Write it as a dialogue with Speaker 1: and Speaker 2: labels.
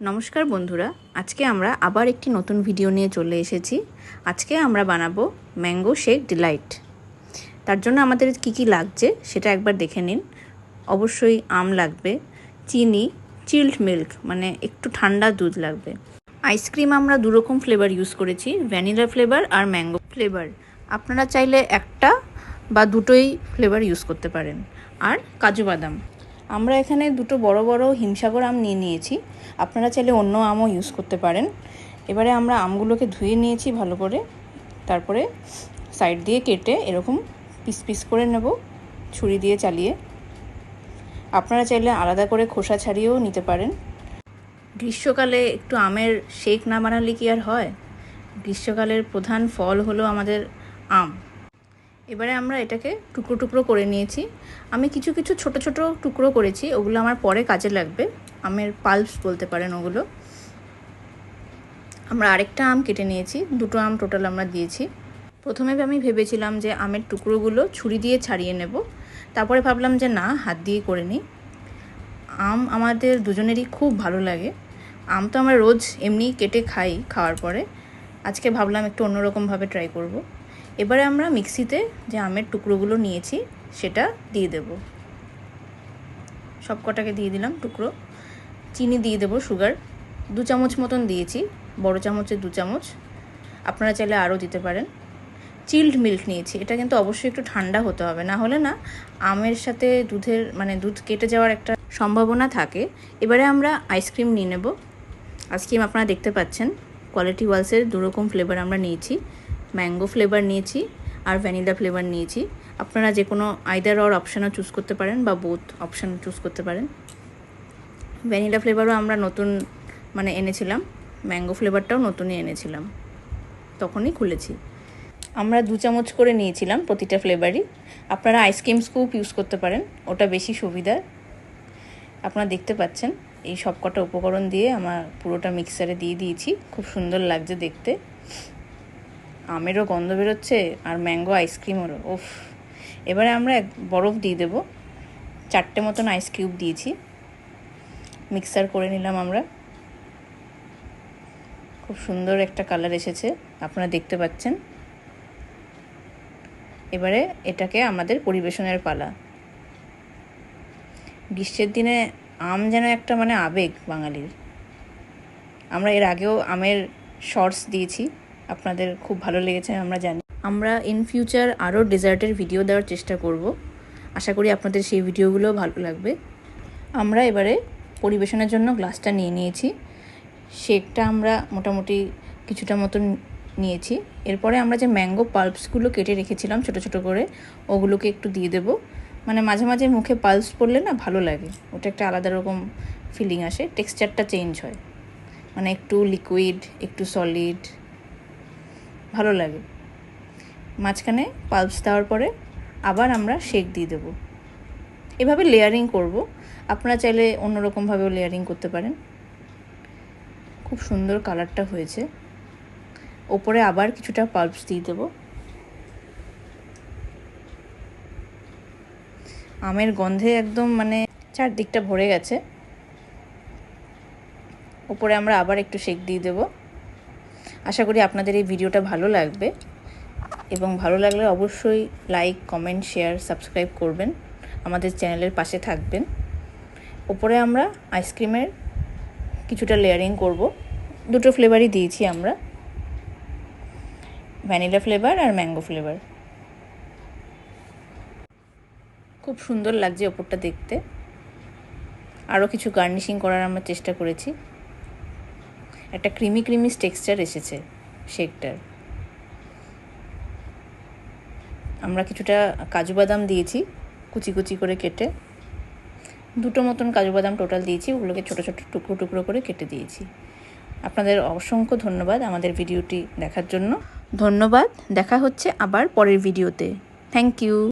Speaker 1: নমস্কার বন্ধুরা, আজকে আমরা আবার একটি নতুন ভিডিও নিয়ে চলে এসেছি। আজকে আমরা বানাবো ম্যাঙ্গো শেক ডিলাইট। তার জন্য আমাদের কি কি লাগছে সেটা একবার দেখে নিন। অবশ্যই আম লাগবে, চিনি চিল্ড মিল্ক মানে একটু ঠান্ডা দুধ লাগবে। আইসক্রিম আমরা দুরকম ফ্লেভার ইউজ করেছি ভ্যানিলা ফ্লেভার আর ম্যাঙ্গো ফ্লেভার আপনারা চাইলে একটা বা দুটোই ফ্লেভার ইউজ করতে পারেন। আর কাজু বাদাম। আমরা এখানে দুটো বড় বড় হিমসাগর আম নিয়ে নিয়েছি। আপনারা চাইলে অন্য আমও ইউজ করতে পারেন। এবারে আমরা আমগুলোকে ধুয়ে নিয়েছি ভালো করে। তারপরে সাইড দিয়ে কেটে এরকম পিস পিস করে নেব, ছুরি দিয়ে চালিয়ে। আপনারা চাইলে আলাদা করে খোসা ছাড়িয়েও নিতে পারেন। গ্রীষ্মকালে একটু আমের শেক না বানালে কি আর হয়? গ্রীষ্মকালের প্রধান ফল হলো আমাদের আম। এবারে আমরা এটাকে টুকরো টুকরো করে নিয়েছি। আমি কিছু কিছু ছোট ছোট টুকরো করেছি, ওগুলো আমার পরে কাজে লাগবে। আমের পাল্পস বলতে পারেন ওগুলো। আমরা আরেকটা আম কেটে নিয়েছি, দুটো আম টোটাল আমরা দিয়েছি। প্রথমে আমি ভেবেছিলাম যে আমের টুকরোগুলো ছুরি দিয়ে ছাড়িয়ে নেব। তারপরে ভাবলাম যে না, হাত দিয়ে করে নিই। আম আমাদের দুজনেরই খুব ভালো লাগে। আম তো আমরা রোজ এমনি কেটে খাই খাওয়ার পরে। আজকে ভাবলাম একটু অন্যরকমভাবে ট্রাই করব। এবারে আমরা মিক্সিতে যে আমের টুকরোগুলো নিয়েছি, সেটা দিয়ে দেব। সব কটাকে দিয়ে দিলাম টুকরো। চিনি দিয়ে দেবো, সুগার। দু চামচ মতন দিয়েছি, বড় চামচের দু চামচ। আপনারা চাইলে আরও দিতে পারেন। চিল্ড মিল্ক নিয়েছি, এটা কিন্তু অবশ্যই একটু ঠান্ডা হতে হবে। না হলে না, আমের সাথে দুধের মানে দুধ কেটে যাওয়ার একটা সম্ভাবনা থাকে। এবারে আমরা আইসক্রিম নিয়ে নেব। আইসক্রিম আপনারা দেখতে পাচ্ছেন। কোয়ালিটি ওয়ালসের দুরকম ফ্লেভার আমরা নিয়েছি। ম্যাঙ্গো ফ্লেভার নিয়েছি আর ভ্যানিলা ফ্লেভার নিয়েছি। আপনারা যে কোনো আইদার অর অপশানও চুজ করতে পারেন বা বোথ অপশান চুজ করতে পারেন। ভ্যানিলা ফ্লেভারও আমরা নতুন মানে এনেছিলাম ম্যাঙ্গো ফ্লেভারটাও নতুনই এনেছিলাম। তখনই খুলেছি। আমরা দু চামচ করে নিয়েছিলাম প্রতিটা ফ্লেভারই আপনারা আইসক্রিম স্কুপ ইউজ করতে পারেন, ওটা বেশি সুবিধার আপনারা দেখতে পাচ্ছেন, এই সব কটা উপকরণ দিয়ে আমার পুরোটা মিক্সারে দিয়ে দিয়েছি। খুব সুন্দর লাগছে দেখতে। আমেরও গন্ধ বেরোচ্ছে আর ম্যাঙ্গো আইসক্রিমেরও ওফ এবারে আমরা এক বরফ দিয়ে দেবো। চারটে মতন আইস কিউব দিয়েছি। মিক্সার করে নিলাম আমরা। খুব সুন্দর একটা কালার এসেছে, আপনারা দেখতে পাচ্ছেন। এবারে এটাকে আমাদের পরিবেশনের পালা। গ্রীষ্মের দিনে আম যেন একটা মানে আবেগ বাঙালির। আমরা এর আগেও আমের শর্টস দিয়েছি। আপনাদের খুব ভালো লেগেছে, আমরা জানি। আমরা ইন ফিউচার আরও ডেজার্টের ভিডিও দেওয়ার চেষ্টা করব। আশা করি আপনাদের সেই ভিডিওগুলো ভালো লাগবে। আমরা এবারে পরিবেশনের জন্য গ্লাসটা নিয়ে নিয়েছি। শেকটা আমরা মোটামুটি কিছুটা মতন নিয়েছি। এরপরে আমরা যে ম্যাঙ্গো পাল্পসগুলো কেটে রেখেছিলাম ছোট ছোট করে, ওগুলোকে একটু দিয়ে দেবো। মানে মাঝে মাঝে মুখে পালস পড়লে না ভালো লাগে, ওটা একটা আলাদা রকম ফিলিং আসে টেক্সচারটা চেঞ্জ হয়। মানে একটু লিকুইড একটু সলিড ভালো লাগে। মাঝখানে পালস দেওয়ার পরে আবার আমরা শেক দিয়ে দেবো। এভাবে লেয়ারিং করব। আপনারা চাইলে অন্যরকমভাবেও লেয়ারিং করতে পারেন। খুব সুন্দর কালারটা হয়েছে। ওপরে আবার কিছুটা পাল্পস দিয়ে দেবো। আমের গন্ধে একদম মানে চারদিকটা ভরে গেছে। ওপরে আমরা আবার একটু শেক দিয়ে দেবো। আশা করি আপনাদের এই ভিডিওটা ভালো লাগবে। এবং ভালো লাগলে অবশ্যই লাইক কমেন্ট শেয়ার সাবস্ক্রাইব করবেন। আমাদের চ্যানেলের পাশে থাকবেন। ওপরে আমরা আইসক্রিমের কিছুটা লেয়ারিং করব। দুটো ফ্লেভারই দিয়েছি আমরা। ভ্যানিলা ফ্লেভার আর ম্যাঙ্গো ফ্লেভার খুব সুন্দর লাগছে ওপরটা দেখতে। আরও কিছু গার্নিশিং করার আমরা চেষ্টা করেছি। একটা ক্রিমি ক্রিমি টেক্সচার এসেছে শেকটার আমরা কিছুটা কাজু বাদাম দিয়েছি, কুচি কুচি করে কেটে। দুটো মতন কাজু বাদাম টোটাল দিয়েছি, ওগুলোকে ছোটো ছোটো টুকরো টুকরো করে কেটে দিয়েছি। আপনাদের অসংখ্য ধন্যবাদ আমাদের ভিডিওটি দেখার জন্য। ধন্যবাদ, দেখা হচ্ছে আবার পরের ভিডিওতে। Thank you